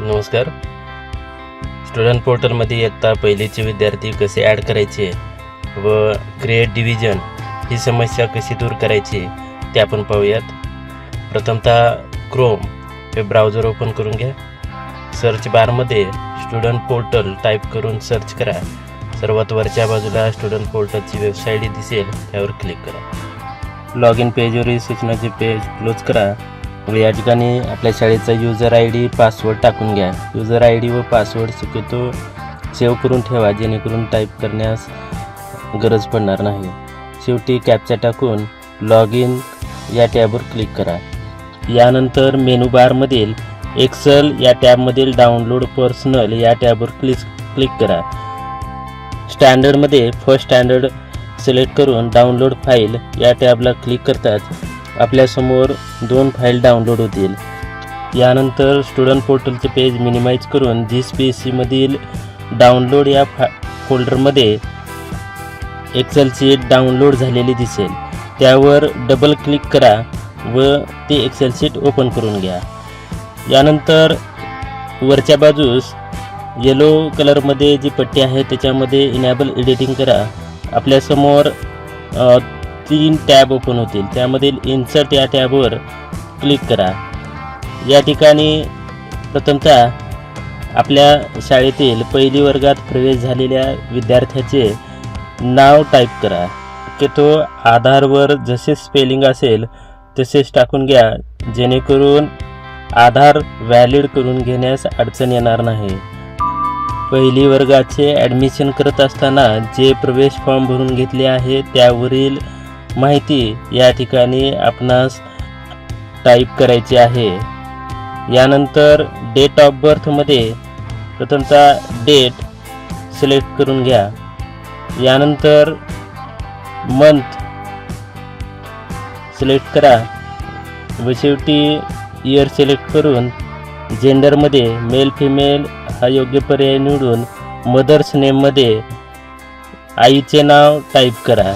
नमस्कार. स्टुडंट पोर्टलमध्ये इयत्ता पहिलीचे विद्यार्थी कसे ॲड करायचे व क्रिएट डिव्हिजन ही समस्या कशी दूर करायची ते आपण पाहूयात. प्रथमतः क्रोम हे ब्राउझर ओपन करून घ्या. सर्च बारमध्ये स्टुडंट पोर्टल टाईप करून सर्च करा. सर्वात वरच्या बाजूला स्टुडंट पोर्टलची वेबसाईट दिसेल त्यावर क्लिक करा. लॉग इन पेजवरील सूचनाचे पेज क्लोज करा. या ठिकाणी आपल्या शाळेचा युजर आय डी पासवर्ड टाकून घ्या. युजर आय डी व पासवर्ड शक्यतो सेव्ह करून ठेवा जेणेकरून टाईप करण्यास गरज पडणार नाही. शेवटी कॅपचा टाकून लॉग इन या टॅबवर क्लिक करा. यानंतर मेनू बारमधील एक्सेल या टॅबमधील डाउनलोड पर्सनल या टॅबवर क्लिक क्लिक करा. स्टँडर्डमध्ये फर्स्ट स्टँडर्ड सिलेक्ट करून डाउनलोड फाईल या टॅबला क्लिक करताच आपल्यासमोर दोन फाईल डाउनलोड होतील. यानंतर स्टुडंट पोर्टलचे पेज मिनिमाइज करून जी पी एस सीमधील डाउनलोड या फा फोल्डरमध्ये एक्सेल सीट डाउनलोड झालेली दिसेल. त्यावर डबल क्लिक करा व ते एक्सेल सीट ओपन करून घ्या. यानंतर वरच्या बाजूस येलो कलरमध्ये जी पट्टी आहे त्याच्यामध्ये इनॅबल एडिटिंग करा. आपल्यासमोर तीन टॅब ओपन होतील. त्यामधील इन्सर्ट या टॅबवर क्लिक करा. या ठिकाणी प्रथमतः आपल्या शाळेतील पहिली वर्गात प्रवेश झालेल्या विद्यार्थ्याचे नाव टाईप करा. की तो आधारवर जसे स्पेलिंग असेल तसेच टाकून घ्या. जेणेकरून आधार व्हॅलिड करून घेण्यास अडचण येणार नाही. पहिली वर्गाचे ॲडमिशन करत असताना जे प्रवेश फॉर्म भरून घेतले आहे त्यावरील माहिती या ठिकाणी आपणास टाईप करायची आहे. यानंतर डेट ऑफ बर्थमध्ये प्रथमतः डेट सिलेक्ट करून घ्या. यानंतर मंथ सिलेक्ट करा. व शेवटी इयर सिलेक्ट करून जेंडरमध्ये मेल फिमेल हा योग्य पर्याय निवडून मदर्स नेममध्ये आईचे नाव टाईप करा.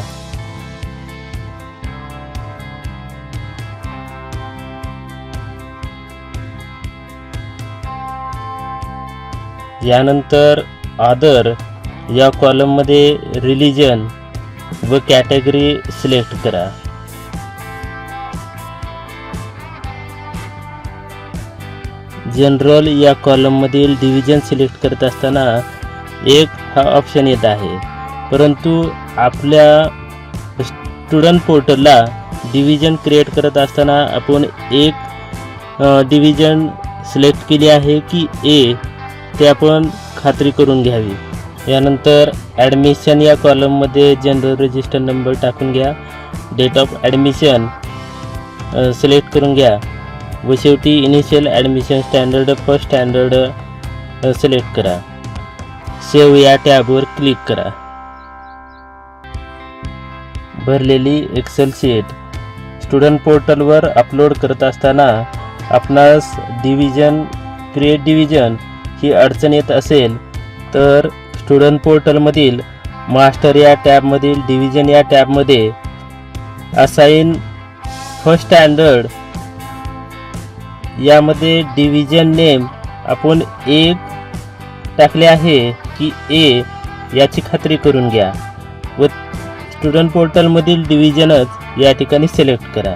यानंतर आदर या कॉलममध्ये रिलिजन व कॅटेगरी सिलेक्ट करा. जनरल या कॉलममधील डिव्हिजन सिलेक्ट करत असताना एक हा ऑप्शन येत आहे. परंतु आपल्या स्टुडंट पोर्टलला डिव्हिजन क्रिएट करत असताना आपण एक डिव्हिजन सिलेक्ट केली आहे की ए ते आपण खात्री करून घ्यावी. यानंतर ॲडमिशन या कॉलममध्ये जनरल रजिस्टर नंबर टाकून घ्या. डेट ऑफ ॲडमिशन सिलेक्ट करून घ्या. व शेवटी initial admission standard first standard select करा. सेव्ह या टॅबवर क्लिक करा. भरलेली एक्सेल शीट स्टुडंट पोर्टलवर अपलोड करत असताना आपणास डिव्हिजन क्रिएट डिव्हिजन ही अडचण येत असेल तर स्टुडंट पोर्टलमधील मास्टर या टॅबमधील डिव्हिजन या टॅबमध्ये असाईन फर्स्ट स्टँडर्ड यामध्ये डिव्हिजन नेम आपण एक टाकले आहे की ए याची खात्री करून घ्या व स्टुडंट पोर्टलमधील डिव्हिजनच या ठिकाणी सिलेक्ट करा.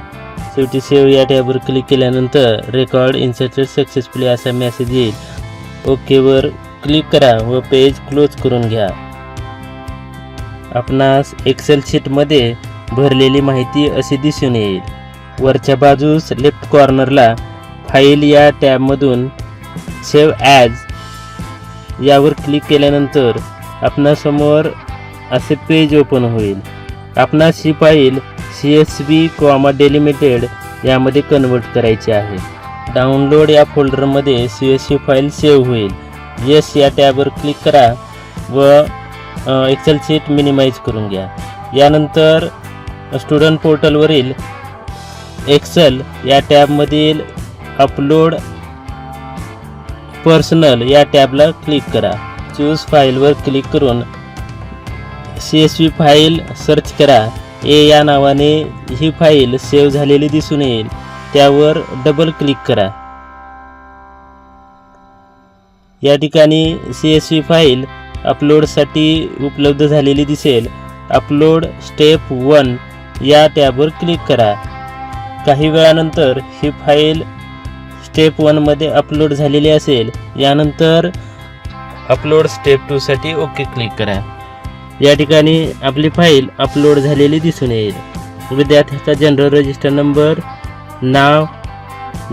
शेवटी सेव्ह या टॅबवर क्लिक केल्यानंतर रेकॉर्ड इन्सर्टेड सक्सेसफुली असा मेसेज येईल. ओकेवर क्लिक करा व पेज क्लोज करून घ्या. आपणास एक्सेल शीटमध्ये भरलेली माहिती अशी दिसून येईल. वरच्या बाजूस लेफ्ट कॉर्नरला फाईल या टॅबमधून सेव्ह ॲज यावर क्लिक केल्यानंतर आपणासमोर असे पेज ओपन होईल. आपणास ही file C S B comma delimited यामध्ये कन्वर्ट करायची आहे. डाउनलोड या फोल्डरमध्ये C S C file save होईल. येस या टॅबवर क्लिक करा व एक्सेल सीट मिनिमाइज करून घ्या. यानंतर स्टुडंट पोर्टलवरील एक्सेल या टॅबमधील अपलोड पर्सनल या टॅबला क्लिक करा. चूज फाईलवर क्लिक करून C S V file search करा. ए या नावाने ही फाईल सेव्ह झालेली दिसून येईल. त्यावर डबल क्लिक करा. या ठिकाणी सी एस व्ही फाईल अपलोडसाठी उपलब्ध झालेली दिसेल. अपलोड स्टेप वन या टॅबवर क्लिक करा. काही वेळानंतर ही फाईल स्टेप वनमध्ये अपलोड झालेली असेल. यानंतर अपलोड स्टेप टूसाठी ओके क्लिक करा. या ठिकाणी आपली फाईल अपलोड झालेली दिसून येईल. विद्यार्थ्याचा जनरल रजिस्टर नंबर नाव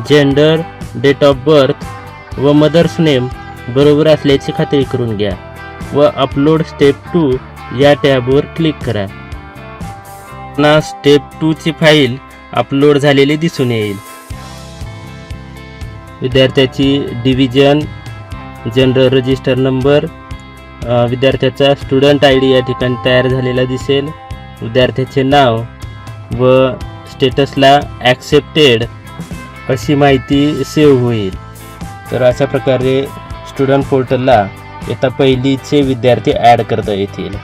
जेंडर डेट ऑफ बर्थ व मदर्स नेम बरोबर असल्याची खात्री करून घ्या व अपलोड स्टेप टू या टॅबवर क्लिक करा. ना स्टेप टूची फाईल अपलोड झालेली दिसून येईल. विद्यार्थ्याची डिव्हिजन जनरल रजिस्टर नंबर विद्यार्थ्याचा स्टुडंट आय डी या ठिकाणी तयार झालेला दिसेल. विद्यार्थ्याचे नाव व स्टेटसला ॲक्सेप्टेड अशी माहिती सेव्ह होईल. तर अशा प्रकारे स्टुडंट पोर्टलला येता पहिलीचे विद्यार्थी ॲड करता येतील.